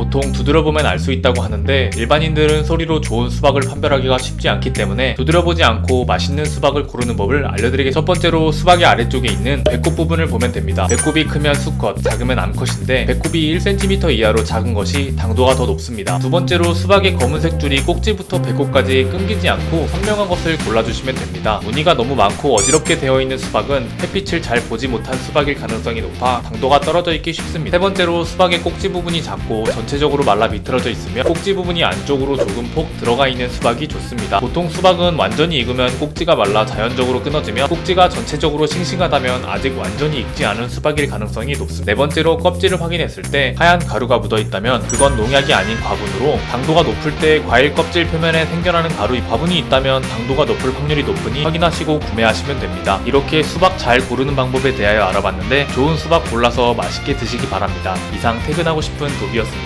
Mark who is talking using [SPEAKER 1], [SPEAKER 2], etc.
[SPEAKER 1] 보통 두드려보면 알 수 있다고 하는데 일반인들은 소리로 좋은 수박을 판별하기가 쉽지 않기 때문에 두드려보지 않고 맛있는 수박을 고르는 법을 알려드리겠습니다. 첫 번째로 수박의 아래쪽에 있는 배꼽 부분을 보면 됩니다. 배꼽이 크면 수컷, 작으면 암컷인데 배꼽이 1cm 이하로 작은 것이 당도가 더 높습니다. 두 번째로 수박의 검은색 줄이 꼭지부터 배꼽까지 끊기지 않고 선명한 것을 골라주시면 됩니다. 무늬가 너무 많고 어지럽게 되어 있는 수박은 햇빛을 잘 보지 못한 수박일 가능성이 높아 당도가 떨어져 있기 쉽습니다. 세 번째로 수박의 꼭지 부분이 작고 전체 적으로 말라 비틀어져 있으며 꼭지 부분이 안쪽으로 조금 폭 들어가 있는 수박이 좋습니다. 보통 수박은 완전히 익으면 꼭지가 말라 자연적으로 끊어지며 꼭지가 전체적으로 싱싱하다면 아직 완전히 익지 않은 수박일 가능성이 높습니다. 네 번째로 껍질을 확인했을 때 하얀 가루가 묻어 있다면 그건 농약이 아닌 과분으로 당도가 높을 때 과일 껍질 표면에 생겨나는 가루 과분이 있다면 당도가 높을 확률이 높으니 확인하시고 구매하시면 됩니다. 이렇게 수박 잘 고르는 방법에 대하여 알아봤는데 좋은 수박 골라서 맛있게 드시기 바랍니다. 이상 퇴근하고 싶은 도비였습니다.